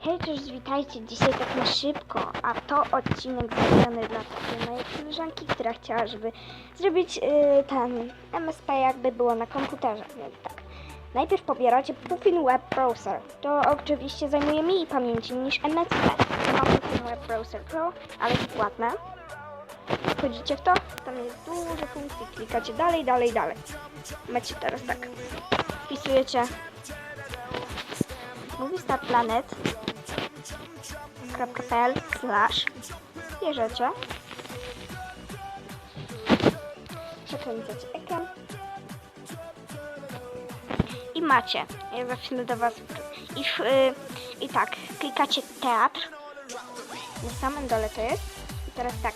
Hej, cześć, witajcie. Dzisiaj tak na szybko, a to odcinek zrobiony dla takiej mojej koleżanki, która chciała, żeby zrobić yy, ten MSP jakby było na komputerze, więc tak. Najpierw pobieracie Puffin Web Browser. To oczywiście zajmuje mniej pamięci niż MSP. Mam Puffin Web Browser Pro, ale jest płatne. Wchodzicie w to, tam jest dużo funkcji, klikacie dalej, dalej, dalej. Macie teraz tak. Wpisujecie Movie Star Planet .pl slash. Bierzecie. Przekręcacie ekran. I macie. Ja za chwilę do was. I, w- y, i tak klikacie teatr. Na samym dole to jest. I teraz tak.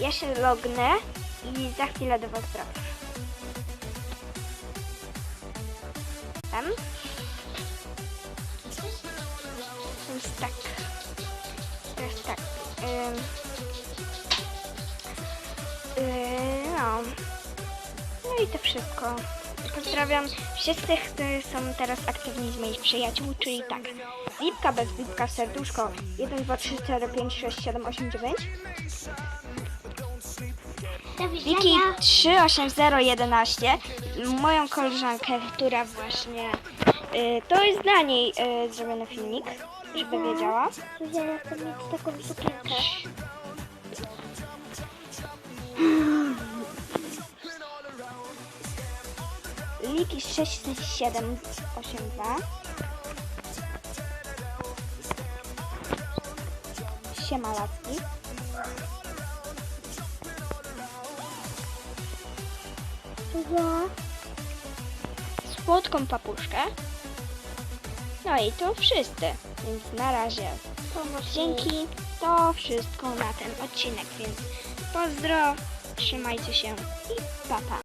Ja się lognę i za chwilę do was wracam więc tak Teraz tak. Yy, no. No i to wszystko. Pozdrawiam wszystkich, którzy są teraz aktywni z moich przyjaciół, czyli tak. Lipka bez Lipka serduszko 1, 2, 3, 4, 5, 6, 7, 8, 9. Do Wiki widzenia. 38011. Moją koleżankę, która właśnie. Yy, to jest dla niej yy, zrobiony filmik, żeby wiedziała. Ja chcę mieć taką sukienkę. Liki 6782 Siema laski Ja. Słodką papuszkę. No i to wszyscy Więc na razie. Dzięki To wszystko na ten odcinek Więc pozdro Trzymajcie się i pa pa